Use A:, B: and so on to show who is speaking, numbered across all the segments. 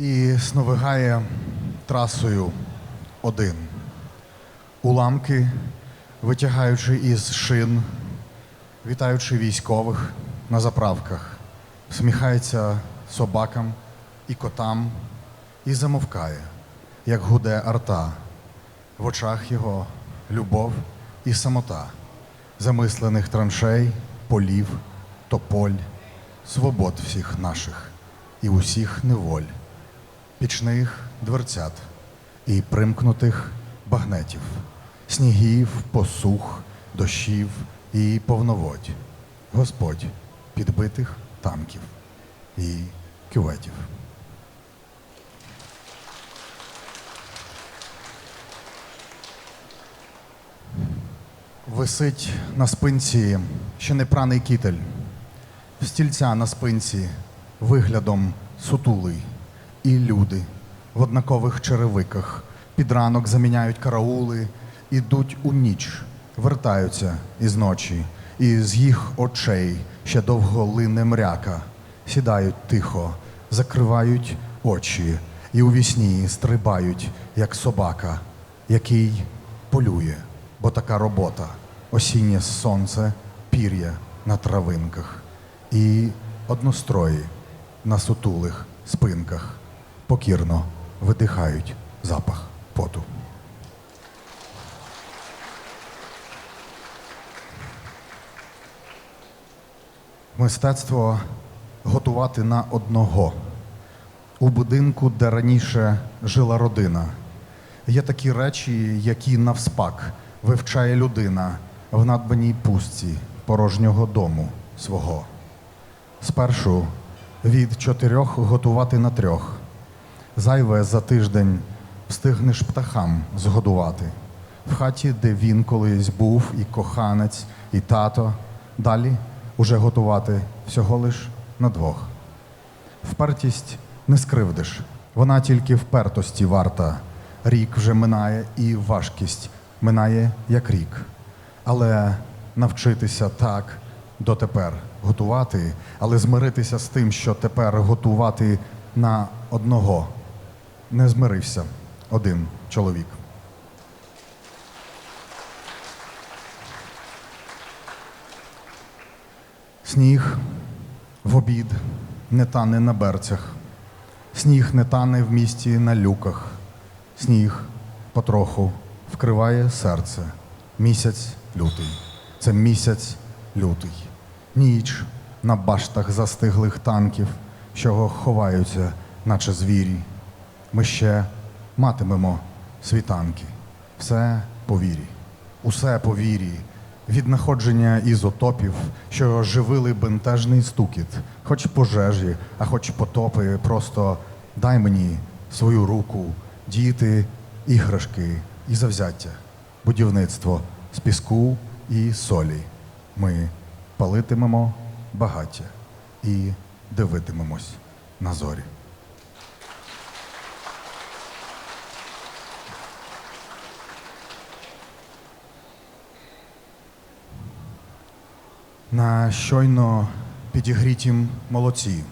A: і сновигає трасою один. Уламки, витягаючи із шин, вітаючи військових на заправках, сміхається собакам і котам і замовкає, як гуде арта. В очах його любов і самота, замислених траншей, полів, тополь, свобод всіх наших і усіх неволь, пічних дверцят і примкнутих багнетів, снігів, посух, дощів і повноводь, Господь підбитих танків і кюветів. Висить на спинці ще не праний кітель, стільця на спинці виглядом сутулий, і люди в однакових черевиках. Під ранок заміняють караули, ідуть у ніч, вертаються із ночі, і з їх очей ще довго лине мряка, сідають тихо, закривають очі і у вісні стрибають, як собака, який полює, бо така робота, осіннє сонце, пір'я на травинках і однострої на сутулих спинках покірно видихають запах поту. Мистецтво готувати на одного. У будинку, де раніше жила родина. Є такі речі, які навспак вивчає людина в надбаній пустці порожнього дому свого. Спершу від чотирьох готувати на трьох. Зайве за тиждень встигнеш птахам згодувати. В хаті, де він колись був, і коханець, і тато. Далі уже готувати всього лиш на двох. Впертість не скривдиш, вона тільки впертості варта. Рік вже минає, і важкість минає як рік. Але навчитися так дотепер готувати, але змиритися з тим, що тепер готувати на одного. Не змирився один чоловік. Сніг в обід не тане на берцях, сніг не тане в місті на люках, сніг потроху вкриває серце. Місяць лютий. Це місяць лютий. Ніч на баштах застиглих танків, що ховаються, наче звірі. Ми ще матимемо світанки. Все по вірі. Усе по вірі. Від находження ізотопів, що живили бентежний стукіт, хоч пожежі, а хоч потопи, просто дай мені свою руку, діти, іграшки і завзяття, будівництво з піску і солі. Ми палитимемо багаття і дивитимемось на зорі. На щойно підігрітім молоці,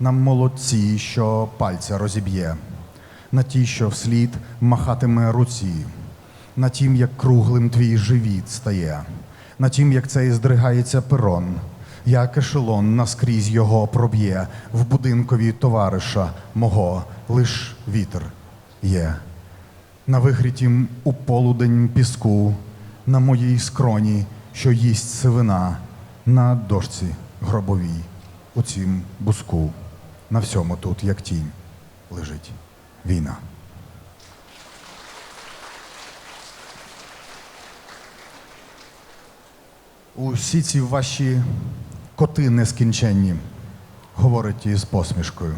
A: на молодці, що пальця розіб'є, на ті, що вслід махатиме руці, на тім, як круглим твій живіт стає, на тім, як цей здригається перон, як ешелон наскрізь його проб'є. В будинкові товариша мого, лиш вітер є. На вигрітім у полудень піску, на моїй скроні, що їсть сивина, на дошці гробовій, у цім буску, на всьому тут, як тінь, лежить війна. Усі ці ваші коти нескінченні, говорить із посмішкою.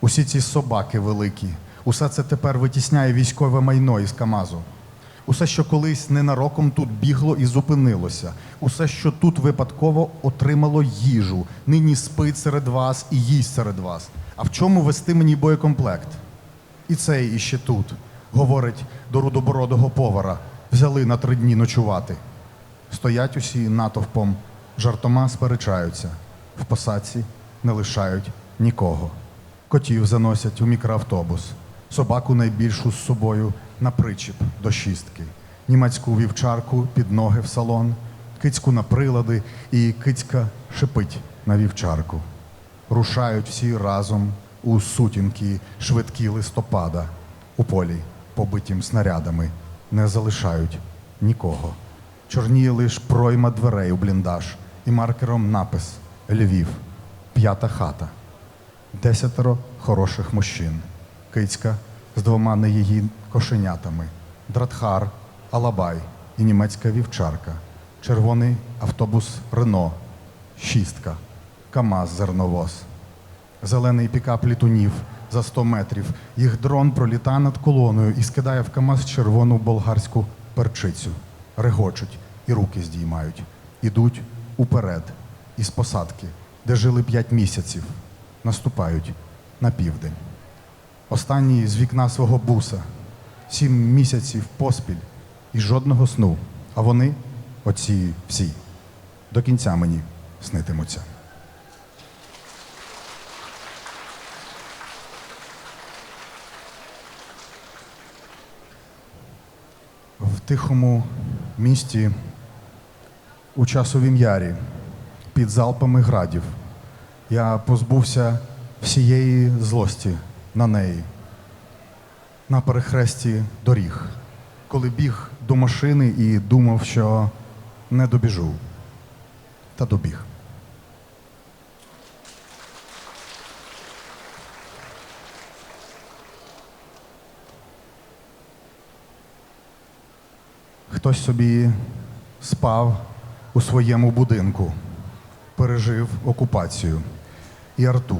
A: Усі ці собаки великі, усе це тепер витісняє військове майно із Камазу. Усе, що колись ненароком тут бігло і зупинилося, усе, що тут випадково отримало їжу, нині спить серед вас і їсть серед вас. А в чому вести мені боєкомплект? І цей іще тут, говорить до рудобородого повара, взяли на три дні ночувати. Стоять усі натовпом, жартома сперечаються, в посадці не лишають нікого. котів заносять у мікроавтобус, собаку найбільшу з собою на причіп до шістки, німецьку вівчарку під ноги в салон, кицьку на прилади і кицька шипить на вівчарку. Рушають всі разом у сутінки швидкі листопада, у полі, побитім снарядами, не залишають нікого. Чорніє лиш пройма дверей у бліндаж і маркером напис Львів, п'ята хата. Десятеро хороших мужчин. Кицька з двома не її кошенятами, Дратхар, Алабай і німецька вівчарка, червоний автобус Рено, шістка, КАМАЗ зерновоз, зелений пікап літунів за 100 метрів. Їх дрон пролітає над колоною і скидає в КАМАЗ червону болгарську перчицю. Регочуть і руки здіймають. Ідуть уперед із посадки, де жили п'ять місяців, наступають на південь. Останній з вікна свого буса, сім місяців поспіль і жодного сну. А вони, оці всі, до кінця мені снитимуться. В тихому місті у часовім ярі під залпами градів я позбувся всієї злості на неї на перехресті доріг, коли біг до машини і думав, що не добіжу, та добіг. Хтось собі спав у своєму будинку, пережив окупацію і арту.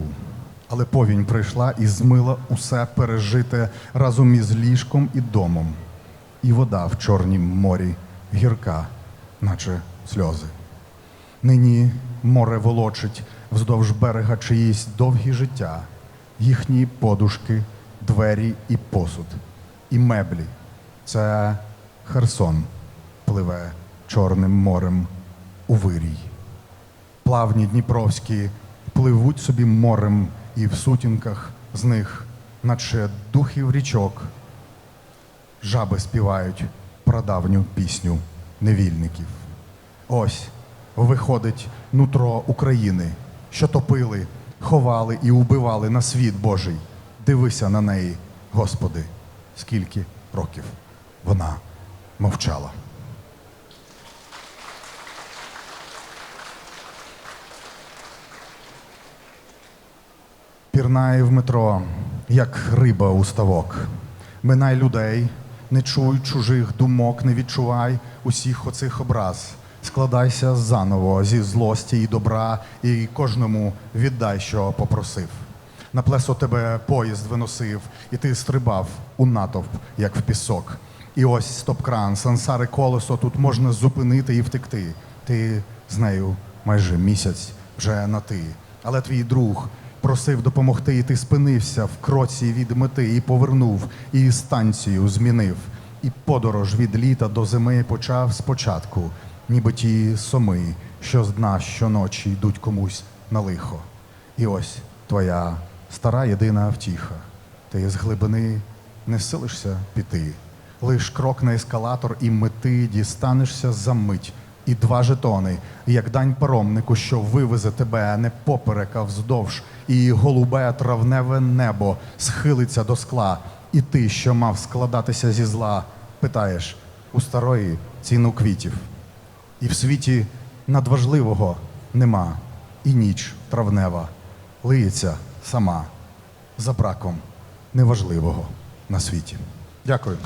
A: Але повінь прийшла і змила усе пережите разом із ліжком і домом. І вода в Чорнім морі гірка, наче сльози. Нині море волочить вздовж берега чиїсь довгі життя, їхні подушки, двері і посуд, і меблі. Це Херсон пливе Чорним морем у вирій. Плавні дніпровські пливуть собі морем і в сутінках з них, наче духів річок, жаби співають прадавню пісню невільників. Ось виходить нутро України, що топили, ховали і убивали на світ Божий. Дивися на неї, Господи, скільки років вона мовчала. Пірнає в метро, як риба у ставок. Минай людей, не чуй чужих думок, не відчувай усіх оцих образ. Складайся заново зі злості і добра, і кожному віддай, що попросив. На плесо тебе поїзд виносив, і ти стрибав у натовп, як в пісок. І ось стоп-кран, сансари колесо тут можна зупинити і втекти. Ти з нею майже місяць вже на ти. Але твій друг просив допомогти, і ти спинився в кроці від мети і повернув, і станцію змінив. І подорож від літа до зими почав спочатку, ніби ті соми, що з дна щоночі йдуть комусь на лихо. І ось твоя стара єдина втіха. Ти з глибини не силишся піти. Лиш крок на ескалатор і мети дістанешся за мить. І два жетони, як дань паромнику, що вивезе тебе не поперек, а вздовж, і голубе травневе небо схилиться до скла. І ти, що мав складатися зі зла, питаєш у старої ціну квітів. І в світі надважливого нема, і ніч травнева лиється сама за браком неважливого на світі. Дякую.